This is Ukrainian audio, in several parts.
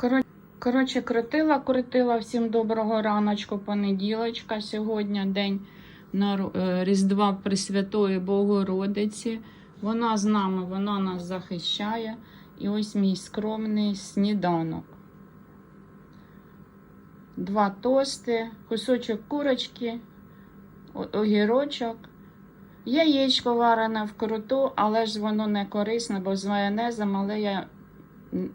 Коро- Коротше, крутила, крутила. Всім доброго раночку, понеділочка. Сьогодні день на Різдва Пресвятої Богородиці. Вона з нами, вона нас захищає. І ось мій скромний сніданок. Два тости, кусочок курочки, огірочок. Яєчко варене вкруту, але ж воно не корисне, бо з майонезом, але я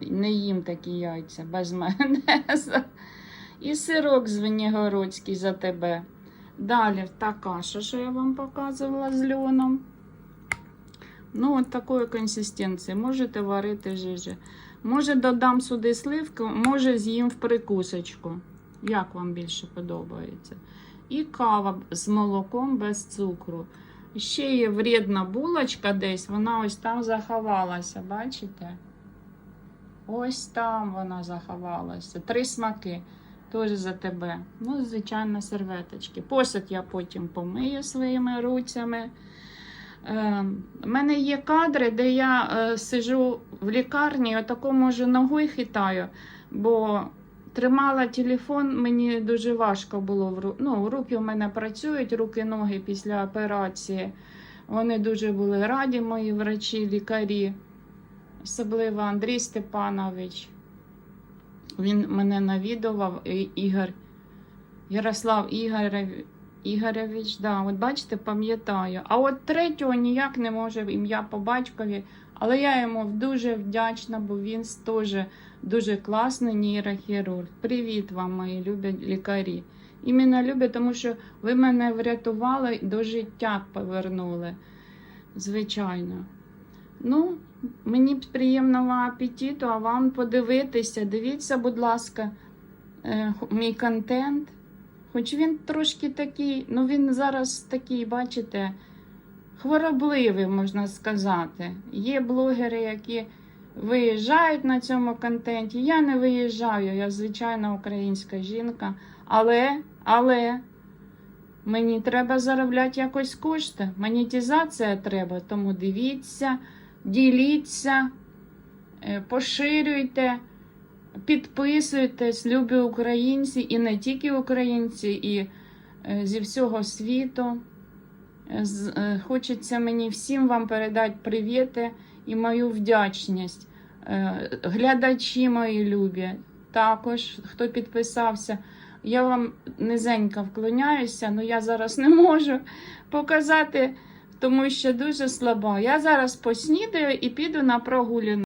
не їм такі яйця без майонезу. І сирок звенігородський за тебе. Далі та каша, що я вам показувала з льоном. Ну, от такої консистенції. Можете варити жижі. Може, додам сюди сливки, може з'їм в прикусочку. Як вам більше подобається. І кава з молоком без цукру. Ще є вредна булочка десь, вона ось там заховалася, бачите? Ось там вона заховалася. Три смаки. Теж за тебе. Ну, звичайно, серветочки. Посуд я потім помию своїми руцями. У мене є кадри, де я е, сижу в лікарні, отако може ногою хитаю, бо тримала телефон, мені дуже важко було. в Ну, руки у мене працюють, руки-ноги після операції. Вони дуже були раді, мої врачі, лікарі, особливо Андрій Степанович. Він мене навідував, Ігор, Ярослав Ігорев, Ігоревич, да, от бачите, пам'ятаю. А от третього ніяк не може ім'я по батькові, але я йому дуже вдячна, бо він теж дуже класний нейрохірург. Привіт вам, мої любі лікарі. Іменно любі, тому що ви мене врятували до життя повернули. Звичайно. Ну, мені приємного апетиту, а вам подивитися. Дивіться, будь ласка, е, мій контент. Хоч він трошки такий, ну він зараз такий, бачите, хворобливий, можна сказати. Є блогери, які виїжджають на цьому контенті. Я не виїжджаю, я звичайна українська жінка. Але, але мені треба заробляти якось кошти. Монетизація треба, тому дивіться, діліться, е, поширюйте. Підписуйтесь, любі українці, і не тільки українці, і е, зі всього світу. Е, Хочеться мені всім вам передати привіти і мою вдячність. Глядачі мої любі, також хто підписався. Я вам низенько вклоняюся, але я зараз не можу показати, тому що дуже слаба. Я зараз поснідаю і піду на прогулянку.